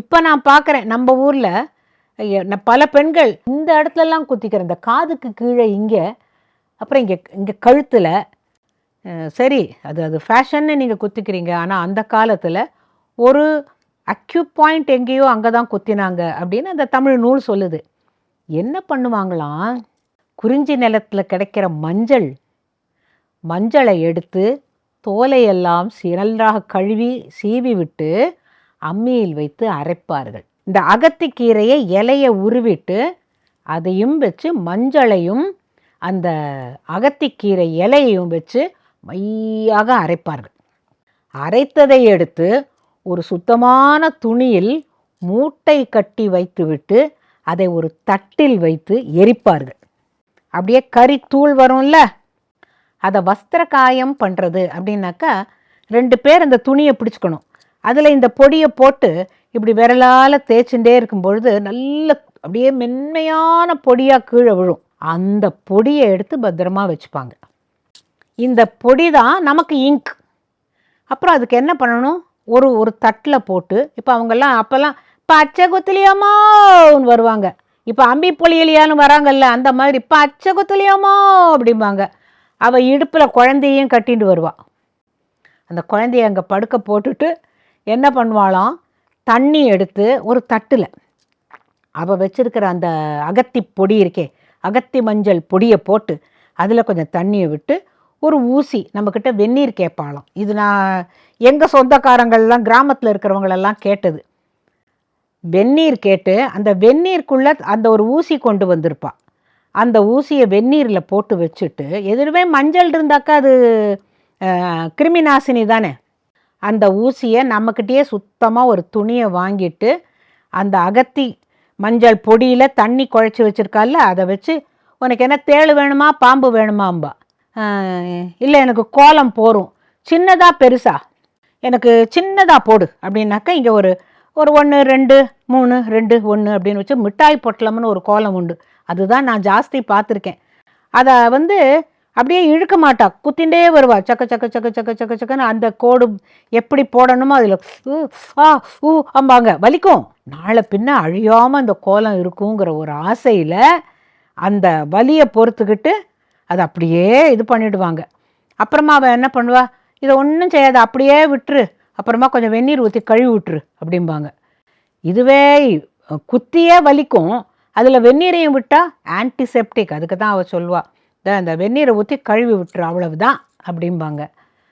இப்போ நான் பார்க்குறேன் நம்ம ஊரில் பல பெண்கள் இந்த இடத்துலலாம் குத்திக்கிறேன் இந்த காதுக்கு கீழே இங்கே அப்புறம் இங்கே இங்கே கழுத்தில் சரி அது அது ஃபேஷன்னு நீங்கள் குத்திக்கிறீங்க. ஆனால் அந்த காலத்தில் ஒரு அக்யூ பாயிண்ட் எங்கேயோ அங்கே தான் குத்தினாங்க அப்படின்னு அந்த தமிழ் நூல் சொல்லுது. என்ன பண்ணுவாங்களாம்? குறிஞ்சி நிலத்தில் கிடைக்கிற மஞ்சள் மஞ்சளை எடுத்து தோலையெல்லாம் சிறலாக கழுவி சீவி விட்டு அம்மியில் வைத்து அரைப்பார்கள். இந்த அகத்திக்கீரையை இலையை உருவிட்டு அதையும் வச்சு மஞ்சளையும் அந்த அகத்திக்கீரை இலையையும் வச்சு மையாக அரைப்பார்கள். அரைத்ததை எடுத்து ஒரு சுத்தமான துணியில் மூட்டை கட்டி வைத்துவிட்டு அதை ஒரு தட்டில் வைத்து எரிப்பார்கள். அப்படியே கறி தூள் வரும்ல? அதை வஸ்திர காயம் பண்ணுறது அப்படின்னாக்கா ரெண்டு பேர் அந்த துணியை பிடிச்சிக்கணும். அதில் இந்த பொடியை போட்டு இப்படி விரலால் தேய்ச்சுட்டே இருக்கும் பொழுது நல்ல அப்படியே மென்மையான பொடியாக கீழே விழும். அந்த பொடியை எடுத்து பத்திரமா வச்சுப்பாங்க. இந்த பொடி தான் நமக்கு இங்க். அப்புறம் அதுக்கு என்ன பண்ணணும்? ஒரு ஒரு தட்டில் போட்டு இப்போ அவங்கெல்லாம் அப்போல்லாம் பச்சை குத்துலியாமான்னு வருவாங்க. இப்போ அம்பி புளியலியான்னு வராங்கல்ல அந்த மாதிரி பச்சை குத்துலியாமா அப்படிம்பாங்க. அவள் இடுப்பில் குழந்தையும் கட்டிட்டு வருவாள் அந்த குழந்தைய அங்கே படுக்க போட்டுட்டு என்ன பண்ணுவாளாம்? தண்ணி எடுத்து ஒரு தட்டில். அவள் வச்சுருக்கிற அந்த அகத்தி பொடி இருக்கே அகத்தி மஞ்சள் பொடியை போட்டு அதில் கொஞ்சம் தண்ணியை விட்டு ஒரு ஊசி நம்மக்கிட்ட வெந்நீர் கேட்பாளாம். இது நான் எங்கள் சொந்தக்காரங்கள்லாம் கிராமத்தில் இருக்கிறவங்களெல்லாம் கேட்டது. வெந்நீர் கேட்டு அந்த வெந்நீருக்குள்ளே அந்த ஒரு ஊசி கொண்டு வந்திருப்பா. அந்த ஊசியை வெந்நீரில் போட்டு வச்சுட்டு எதுவுமே மஞ்சள் இருந்தாக்கா அது கிருமி நாசினி தானே? அந்த ஊசியை நம்மக்கிட்டேயே சுத்தமாக ஒரு துணியை வாங்கிட்டு அந்த அகத்தி மஞ்சள் பொடியில் தண்ணி குழச்சி வச்சுருக்கால அதை வச்சு உனக்கு என்ன தேள் வேணுமா பாம்பு வேணுமாம்பா. இல்லை எனக்கு கோலம் போரும். சின்னதாக பெருசா. எனக்கு சின்னதாக போடு அப்படின்னாக்கா இங்கே ஒரு ஒரு ஒன்று ரெண்டு மூணு ரெண்டு ஒன்று அப்படின்னு வச்சு மிட்டாய் பொட்டலம்னு ஒரு கோலம் உண்டு. அதுதான் நான் ஜாஸ்தி பார்த்துருக்கேன். அதை வந்து அப்படியே இழுக்க மாட்டா. குத்திண்டே வருவா. சக்க சக்க சக்க சக்க சக்க சக்கன்னு அந்த கோடு எப்படி போடணுமோ அதில் ஆ ஊ அம்பாங்க. வலிக்கும். நாளை பின்ன அழியாமல் அந்த கோலம் இருக்குங்கிற ஒரு ஆசையில் அந்த வலியை பொறுத்துக்கிட்டு அதை அப்படியே இது பண்ணிடுவாங்க. அப்புறமா அவள் என்ன பண்ணுவா? இதை ஒன்றும் செய்யாத அப்படியே விட்டுரு. அப்புறமா கொஞ்சம் வெந்நீர் ஊற்றி கழுவி விட்டுரு அப்படிம்பாங்க. இதுவே குத்தியே வலிக்கும். அதில் வெந்நீரையும் விட்டால் ஆன்டிசெப்டிக் அதுக்கு தான் அவள் சொல்வாள் அந்த வெந்நீரை ஊற்றி கழுவி விட்டுரு அவ்வளவுதான் அப்படிம்பாங்க.